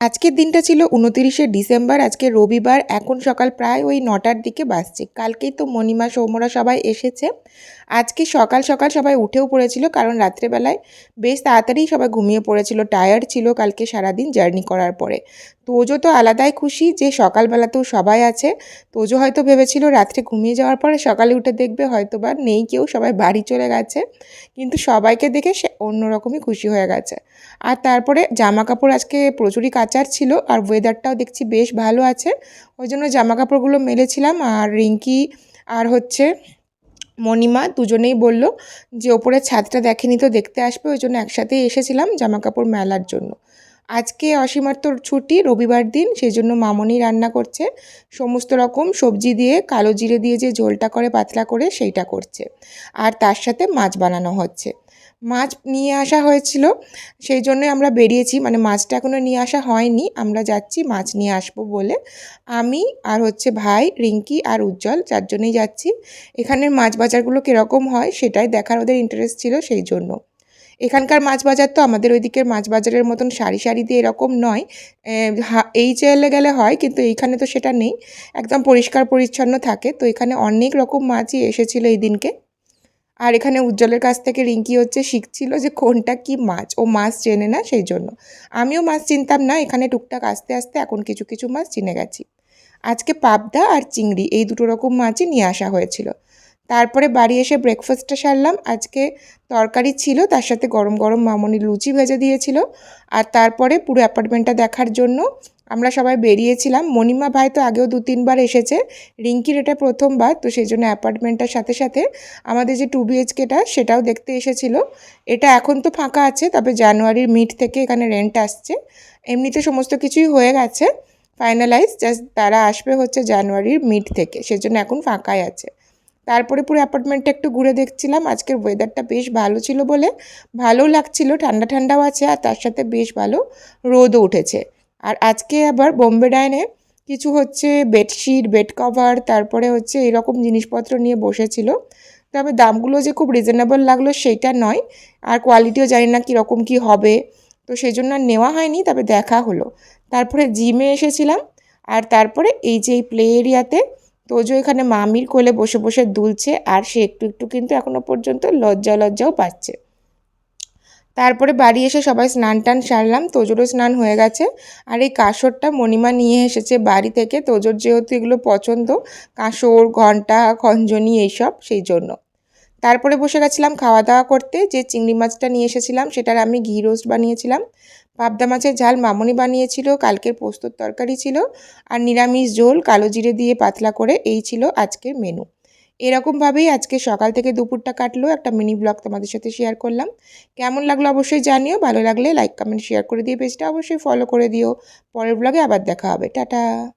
আজকের দিনটা ছিল উনতিরিশে ডিসেম্বর, আজকে রবিবার, এখন সকাল প্রায় ওই নটার দিকে বাজছে। কালকেই তো মণিমা সৌমরা সবাই এসেছে। আজকে সকাল সকাল সবাই উঠেও পড়েছিল, কারণ রাত্রেবেলায় বেশ তাড়াতাড়ি সবাই ঘুমিয়ে পড়েছিল, টায়ার্ড ছিল কালকে সারাদিন জার্নি করার পরে। তোজো তো আলাদাই খুশি যে সকালবেলাতেও সবাই আছে। তোজো হয়তো ভেবেছিল রাত্রে ঘুমিয়ে যাওয়ার পরে সকালে উঠে দেখবে হয়তো বা নেই কেউ, সবাই বাড়ি চলে গেছে। কিন্তু সবাইকে দেখে সে অন্যরকমই খুশি হয়ে গেছে। আর তারপরে জামা কাপড় আজকে প্রচুরই কাচার ছিল আর ওয়েদারটাও দেখছি বেশ ভালো আছে। ওই জন্য জামা কাপড়গুলো মেলেছিলাম আর রিঙ্কি আর হচ্ছে মণিমা দুজনেই বলল যে ওপরের ছাদটা দেখেনি তো দেখতে আসবে, ওই জন্য একসাথেই এসেছিলাম জামা কাপড় মেলার জন্য। আজকে অসীমার তোর ছুটি, রবিবার দিন সেই জন্য মামনি রান্না করছে। সমস্ত রকম সবজি দিয়ে কালো জিরে দিয়ে যে ঝোলটা করে, পাতলা করে, সেইটা করছে। আর তার সাথে মাছ বানানো হচ্ছে। মাছ নিয়ে আসা হয়েছিল। সেই জন্যই আমরা বেরিয়েছি। মানে মাছটা এখনও নিয়ে আসা হয়নি। আমরা যাচ্ছি, মাছ নিয়ে আসব বলে। আমি আর হচ্ছে ভাই, রিঙ্কি আর উজ্জ্বল চারজনেই যাচ্ছি। এখানের মাছ বাজারগুলো কীরকম হয় সেটাই দেখার ওদের ইন্টারেস্ট ছিল সেই জন্য। এখানকার মাছ বাজার তো আমাদের ওইদিকের মাছ বাজারের মতন সারি সারি দিয়ে এরকম নয়। এই চেলে গেলে হয় কিন্তু এইখানে তো সেটা নেই। একদম পরিষ্কার পরিচ্ছন্ন থাকে। তো এখানে অনেক রকম মাছই এসেছিল এই দিনকে। আর এখানে উজ্জ্বলের কাছ থেকে রিঙ্কি হচ্ছে শিখছিল যে কোনটা কি মাছ, ও মাছ চেনে না সেই জন্য। আমিও মাছ চিনতাম না, এখানে টুকটাক আস্তে আস্তে এখন কিছু কিছু মাছ চিনে গেছি। আজকে পাবদা আর চিংড়ি, এই দুটো রকম মাছই নিয়ে আসা হয়েছিল। তারপরে বাড়ি এসে ব্রেকফাস্টটা সারলাম। আজকে তরকারি ছিল, তার সাথে গরম গরম মামনি লুচি ভেজে দিয়েছিল। আর তারপরে পুরো অ্যাপার্টমেন্টটা দেখার জন্য আমরা সবাই বেরিয়েছিলাম। মণিমা ভাই তো আগেও দু, তিনবার এসেছে। রিঙ্কির এটা প্রথমবার, তো সেই জন্য অ্যাপার্টমেন্টটার সাথে সাথে আমাদের যে টু বিএইচকেটা সেটাও দেখতে এসেছিল। এটা এখন তো ফাঁকা আছে, তবে জানুয়ারির মিড থেকে এখানে রেন্ট আসছে। এমনিতে সমস্ত কিছুই হয়ে গেছে ফাইনালাইজ জাস্ট তারা আসবে হচ্ছে জানুয়ারির মিড থেকে, সেজন্য এখন ফাঁকাই আছে। তারপরে পুরো অ্যাপার্টমেন্টটা একটু ঘুরে দেখছিলাম, আজকের ওয়েদারটা বেশ ভালো ছিল বলে। ভালোও লাগছিল, ঠান্ডা ঠান্ডাও আছে, আর তার সাথে বেশ ভালো রোদও উঠেছে। আর আজকে আবার বোম্বে ডাইনে কিছু হচ্ছে বেডশিট, বেড কভার, তারপরে হচ্ছে এরকম জিনিসপত্র নিয়ে বসেছিল। তবে দামগুলো যে খুব রিজনেবল লাগল সেইটা নয়। আর কোয়ালিটিও জানি না কীরকম কী হবে। তো সেই জন্য নেওয়া হয়নি, তবে দেখা হলো। তারপরে জিমে এসেছিলাম। আর তারপরে এই যে এই প্লে এরিয়াতে তোজো এখানে মামির কোলে বসে বসে দুলছে। আর সে একটু একটু কিন্তু এখনও পর্যন্ত লজ্জা লজ্জাও পাচ্ছে। তারপরে বাড়ি এসে সবাই স্নান টান সারলাম, তোজোরও স্নান হয়ে গেছে। আর এই কাঁসরটা মণিমা নিয়ে এসেছে বাড়ি থেকে, তোজোর যেহেতু এগুলো পছন্দ, কাঁসর, ঘণ্টা, খঞ্জনি এইসব সেই জন্য। তারপরে বসে গেছিলাম খাওয়া দাওয়া করতে, যে চিংড়ি মাছটা নিয়ে এসেছিলাম সেটার আমি ঘি রোস্ট বানিয়েছিলাম। পাবদা মাছের ঝাল মামনি বানিয়েছিল, কালকের পোস্তর তরকারি ছিল, আর নিরামিষ ঝোল কালো জিরে দিয়ে পাতলা করে, এই ছিল আজকের মেনু এরকমভাবেই আজকে সকাল থেকে দুপুরটা কাটলো। একটা মিনি ব্লগ তোমাদের সাথে শেয়ার করলাম। কেমন লাগল অবশ্যই জানিও। ভালো লাগলে লাইক কমেন্ট শেয়ার করে দিয়ে পেজটা অবশ্যই ফলো করে দিও। পরের ব্লগে আবার দেখা হবে। টাটা!